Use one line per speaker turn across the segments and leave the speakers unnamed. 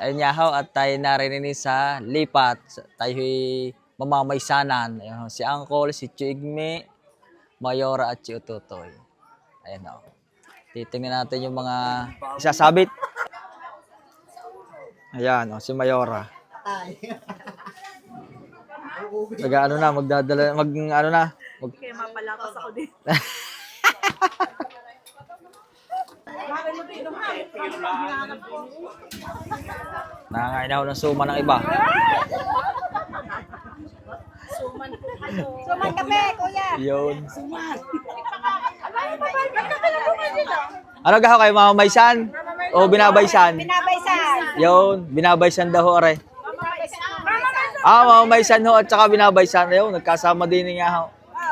Ayun ho, at tayo narinig sa lipat. Tayo'y mamamaysanan. Ayun si Uncle, si Chigme, Mayora at si Ututoy. Ayan ho. Titingnan natin yung mga isasabit. Ayan o, si Mayora. Nag ano na, magdadala, mag ano na. Mag,
Kaya mapalakas ako din.
nangangain ako ng suma ng iba.
Suman kape, kuya.
Yun.
Nila.
Ano gaho kayo, mamamaysan? O binabaysan?
Binabaysan.
Yun, binabaysan daw ho, are. Ah, mamamaysan ho at saka binabaysan. Ayun, nagkasama din nga ho.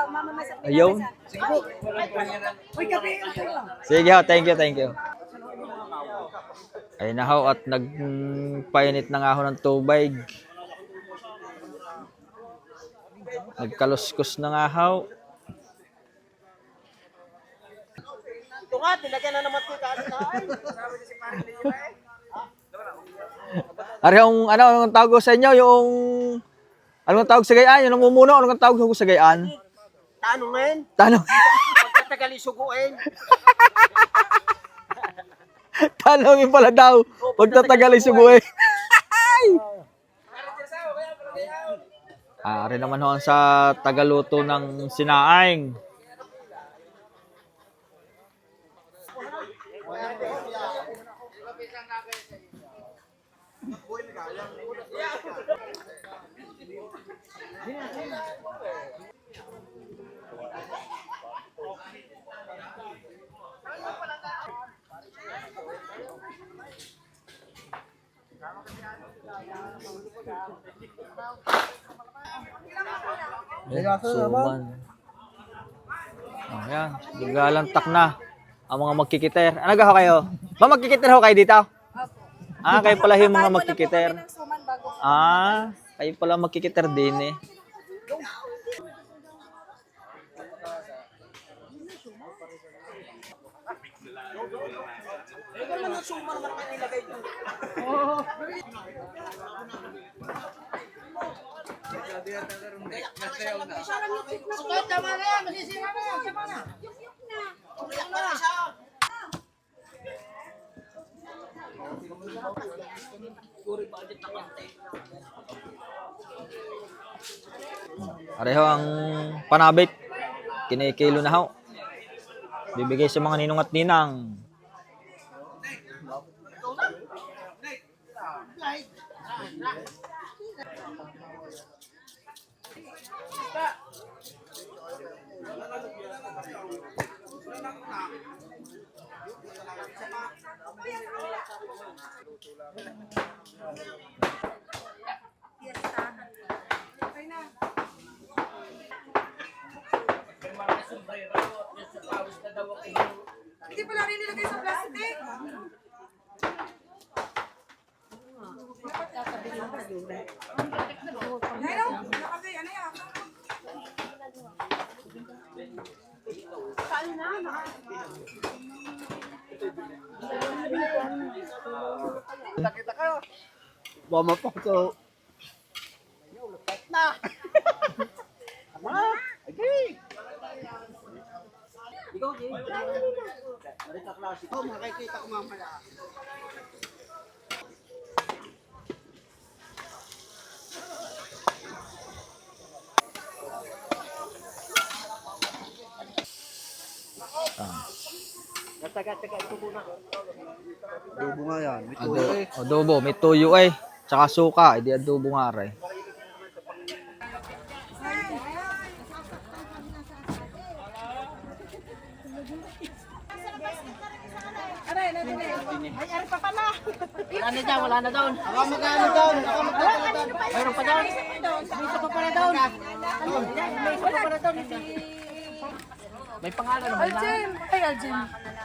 Oh, mamamaysan.
Ayun. Sige ho, thank you, thank you. Ayun na ho, at nagpainit na nga ho ng tubig. Nagkaluskos na nga ho.
Ito nga, tilagyan na naman ko kain.
Ari yung ano, anong tawag ko sa inyo, yung anong tawag sa gayaan, yung namumuno, anong tawag ko sa gayaan?
Tanungin.
Tanong,
Pagkatagal isuguin.
tanongin pala daw. Pagtatagal ay subuhay. Ari naman ho sa tagaluto ng sinaing. Ayan, suman. Oh, yan. Bigalantak na ang mga magkikiter. Ano ho kayo? Ba magkikiter ho kayo dito? Ah, kayo pala yung mga magkikiter. Ah, kayo pala magkikiter din eh.
Na siya.
Pareho ang panabit. Kinikilo na ho. Bibigay sa mga ninong at ninang.
Hindi pala rin nilagay sa plastic. Ngayon, nakagay, ano yan? Saan na? Naka-
Mama pa ko.
Na.
Ama, okay.
Ikaw, Jay.
Oh, makikita ko mamaya.
Nataga-taga ito muna.
Dubo nga yan. May
Ado,
tuloy.
adobo, may tuyo eh. Tsaka suka, hindi adobo nga rin.
Eh.
Wala na dyan, wala na doon.
Ako magkano doon? Ako magkano doon?
Mayroon pa doon. May isa pa pala doon. May isa pa pala doon. May pangalan naman na.
Aljim. Ay, Aljim.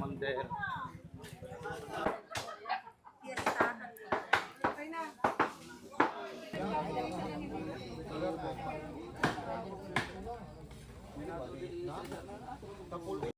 मंदिर Thank you.